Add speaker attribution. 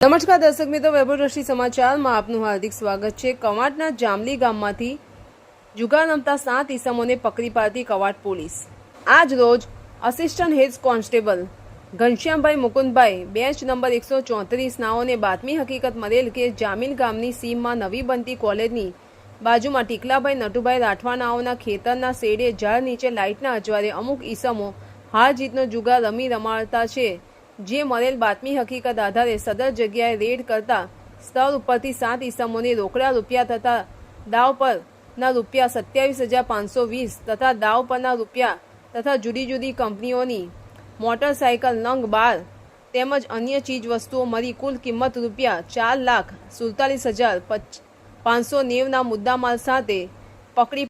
Speaker 1: નમસ્કાર, દર્શક મિત્રો, વૈભવ સમાચારમાં આપનું હાર્દિક સ્વાગત છે. કવાંટના જામલી ગામમાંથી જુગાર રમતા સાત ઈસમોને પકડી પાડતી કવાટ પોલીસ. આજ રોજ assistant head constable Ghanshyambhai Mukundbhai bench number એકસો ચોત્રીસ નાઓને બાતમી હકીકત મળેલ કે જામીલ ગામની સીમમાં નવી બનતી કોલેજની બાજુમાં ટીકલાભાઈ નટુભાઈ રાઠવા નાઓના ખેતરના શેડે ઝાડ નીચે લાઇટના અજવારે અમુક ઈસમો હાર જીતનો જુગાર રમી રમાડતા છે. જે મળેલ બાતમી હકીકત આધારે સદર જગ્યાએ રેડ કરતા સ્થળ ઉપરથી સાત ઈસમોને રોકડા રૂપિયા તથા દાવ પરના રૂપિયા સત્યાવીસ હજાર પાંચસો વીસ તથા દાવ પરના રૂપિયા તથા જુદી જુદી કંપનીઓની મોટરસાયકલ નંગ બાર તેમજ અન્ય ચીજ વસ્તુઓ મળી કુલ કિંમત રૂપિયા ચાર લાખ સુડતાલીસ હજાર પાંચસો નેવના મુદ્દામાલ સાથે પકડી